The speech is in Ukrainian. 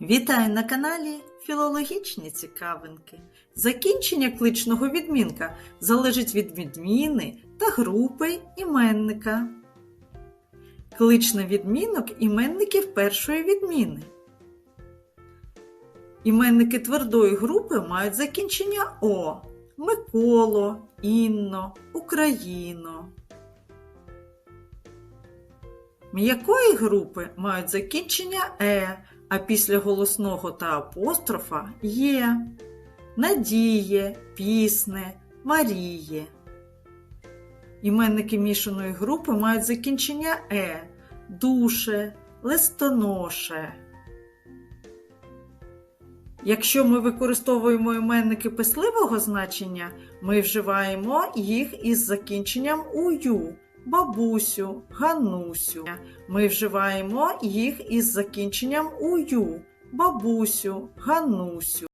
Вітаю на каналі Філологічні цікавинки. Закінчення кличного відмінка залежить від відміни та групи іменника. Кличний відмінок іменників першої відміни. Іменники твердої групи мають закінчення О Миколо, Інно, Україно. М'якої групи мають закінчення Е, а після голосного та апострофа є. Надіє, пісне, Маріє. Іменники мішаної групи мають закінчення Е, душе, листоноше. Якщо ми використовуємо іменники писливого значення, ми вживаємо їх із закінченням ую, бабусю, ганусю. Ми вживаємо їх із закінченням ую, бабусю, ганусю.